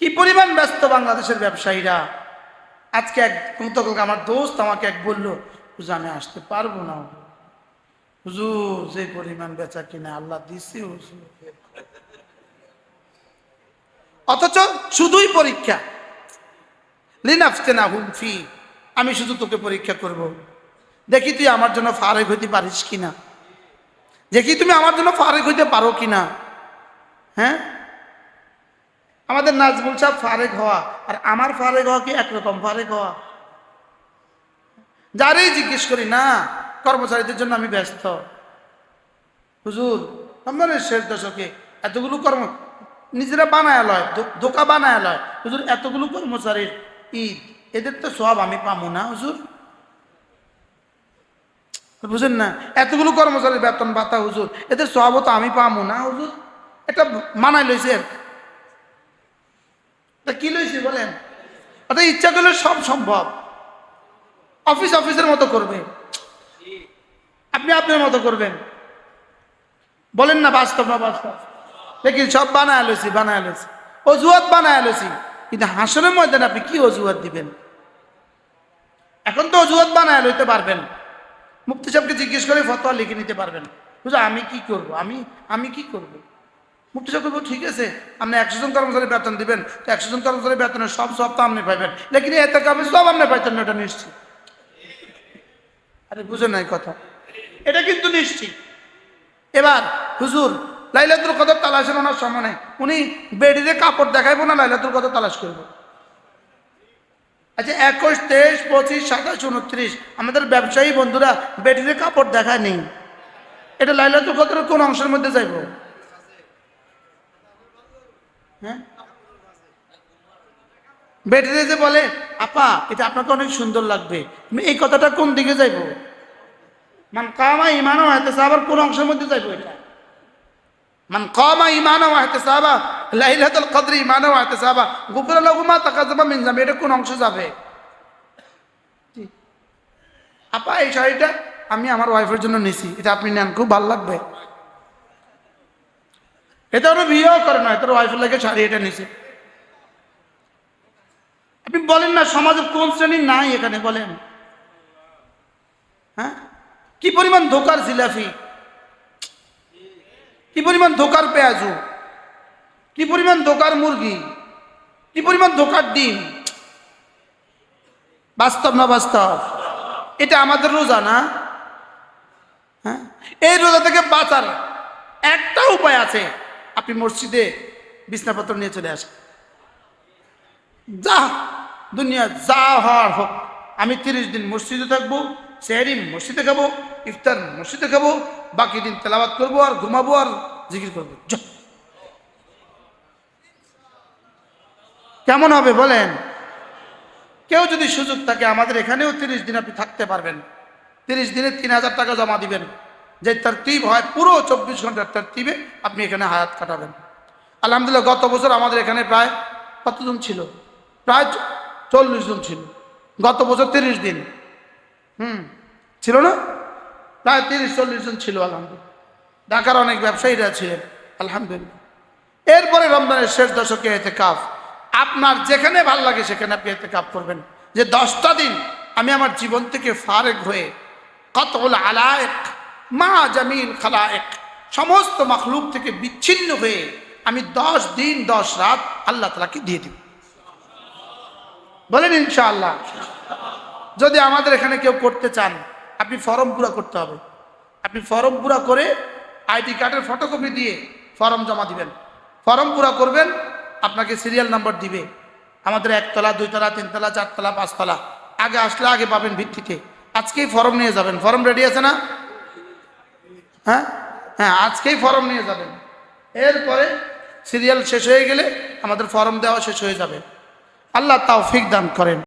কি পরিমাণ ব্যস্ত বাংলাদেশের ব্যবসায়ীরা? আজকে এক গতকালকে আমার দোস্ত আমাকে এক বলল হুজুর আমি আসতে পারব না হুজুর, যে পরিমাণ বেচা কিনা আল্লাহ দিছে হুজুর। অথচ শুধুই পরীক্ষা। লিনাফতে না হুম ফি, আমি শুধু তোকে পরীক্ষা করব। দেখি তুই আমার জন্য ফারেক হইতে পারিস কিনা? দেখি তুমি আমার জন্য ফারেক হইতে পারো কিনা? হ্যাঁ? আমাদের নাজমুল সাহেব ফারেক হওয়া, আর আমার ফারেক হওয়া কি একরকম ফারেক হওয়া? যারেই জিজ্ঞেস করি, না, কর্মচারীদের জন্য আমি ব্যস্ত। হুজুর রমজানের শেষ দশকে এতগুলো কর্ম, নিজেরা বানায় লয় দোকা বানায় লয়। হুজুর, এতগুলো কর্মচারীর ঈদ, এদের তো সব আমি পাবো না, হুজুর। বুঝেন না, এতগুলো কর্মচারীর বেতন ভাতা, হুজুর, এদের সব তো আমি পাবো না, হুজুর। এটা মানায় লইছে তা কি লইছে বলেন? ওটা ইচ্ছা করলে সব সম্ভব। অফিস অফিসের মতো করবে। আপনি আপনার মতো করবেন। বলেন না বাস্তব না বাস্তব? দেখি, সব বানায় লইছি বানায় লইছি। অজুহাত বানায় লইছি। কিন্তু হাসনের ময়দানে আপনি কি অজুহাত দিবেন? এখন তো অজুহাত বানায় লইতে পারবেন। মুক্তি সাহেবকে জিজ্ঞেস করে ফতোয়া লিখে নিতে পারবেন। বুঝলো, আমি কি করব? আমি আমি কি করব? মুক্তি সাহেব ঠিক আছে, আপনি একশো জন কর্মচারী বেতন দিবেন। তো একশো জন কর্মচারী বেতনের সব সব তো আপনি পাইবেন। লেকিন এত কামে সব আপনি পাইতেন না, এটা নিশ্চিত। আরে বুঝে নাই কথা। এটা কিন্তু নিশ্চিত। এবার হুজুর, লাইলাতুল কদর তালাশের ওনার সময় নেই উনি বেডিতে কাপড় দেখাইবো না, লাইলাতুল কদর তালাশ করব? আচ্ছা একুশ, তেইশ, পঁচিশ, সাতাশ, উনত্রিশ, আমাদের ব্যবসায়ী বন্ধুরা বেডিতে কাপড় দেখায় নেই। এটা লাইলাতুল কদরের কোন অংশের মধ্যে যাইব? হ্যাঁ? বেডিতে যে বলে, আপা, এটা আপনাকে অনেক সুন্দর লাগবে। এই কথাটা কোন দিকে যাইব? মান কামা ইমানও হয়তো আবার কোন অংশের মধ্যে যাইব এটা? মান কামা ইমানও হয়তো সাহাবা লাইলাতুল কদর ইমানও হয়তো সাহাবা গুফর লাহু মা তাকাজ্জামা মিন যাবে এটা কোন অংশ যাবে? আপা, এই শাড়িটা আমি আমার ওয়াইফের জন্য নিছি, এটা আপনি নেন, খুব ভালো লাগবে। এটা ওরা বিয়েও করে না, তোর ওয়াইফের লাগে শাড়ি এটা নিছে। আপনি বলেন না, সমাজের কোন শ্রেণি নাই এখানে, বলেন। হ্যাঁ? কি পরিমাণ ধোকার জিলাফি? কি পরিমাণ ধোকার পেঁয়াজু? কি পরিমাণ ধোকার মুরগি? কি পরিমাণ ধোকার ডিম? বাস্তব না বাস্তব? এটা আমাদের রোজা না? হ্যাঁ? এই রোজা থেকে বাঁচার একটা উপায় আছে। আপনি মসজিদে বিছনাপত্র নিয়ে চলে আসেন। যা দুনিয়া যা হওয়ার হোক, আমি তিরিশ দিন মসজিদে থাকব সেহারি মসজিদে খাব, ইফতার মসজিদে খাব, বাকি দিন তেলাবাত করব আর ঘুমাবো আর জিকির করব। কেমন হবে বলেন? কেউ যদি সুযোগ থাকে আমাদের এখানেও তিরিশ দিন আপনি থাকতে পারবেন। তিরিশ দিনে তিন হাজার টাকা জমা দিবেন। যে তার টিপ হয়, পুরো চব্বিশ ঘণ্টার তার টিপে আপনি এখানে হায়াত কাটাবেন। আলহামদুলিল্লাহ, গত বছর আমাদের এখানে প্রায় কতজন ছিল? প্রায় চল্লিশ জন ছিল। গত বছর তিরিশ দিন। হুম, ছিল না? প্রায় তিরিশ, চল্লিশ জন ছিল, আলহামদুলিল্লাহ। ঢাকার অনেক ব্যবসায়ীরা ছিলেন, আলহামদুলিল্লাহ। এরপরে রমজানের শেষ দশকে এতে কাপ আপনার যেখানে ভালো লাগে সেখানে আপনি এতে কাপ করবেন। যে দশটা দিন আমি আমার জীবন থেকে ফারেক হয়ে কত কতল আলায়েক মা জামিল খালায়েক। সমস্ত মখলুক থেকে বিচ্ছিন্ন হয়ে আমি দশ দিন, দশ রাত আল্লাহ তালাকে দিয়ে দিব। বলেন ইনশাআল্লাহ। যদি আমাদের এখানে কেউ করতে চান, আপনি ফর্ম পুরা করতে হবে। আপনি ফর্ম পুরা করে আইডি কার্ডের ফটোকপি দিয়ে ফর্ম জমা দিবেন। ফর্ম পুরা করবেন, আপনাকে সিরিয়াল নাম্বার দিবে। আমাদের একতলা, দুইতলা, তিনতলা, চারতলা, পাঁচতলা। আগে আসলে আগে পাবেন ভিত্তিতে। আজকেই ফর্ম নিয়ে যাবেন। ফর্ম রেডি আছে না? হ্যাঁ? হ্যাঁ আজকেই ফর্ম নিয়ে যাবেন। এরপরে সিরিয়াল শেষ হয়ে গেলে আমাদের ফর্ম দেওয়া শেষ হয়ে যাবে। আল্লাহ তাও ফিক দান করেন।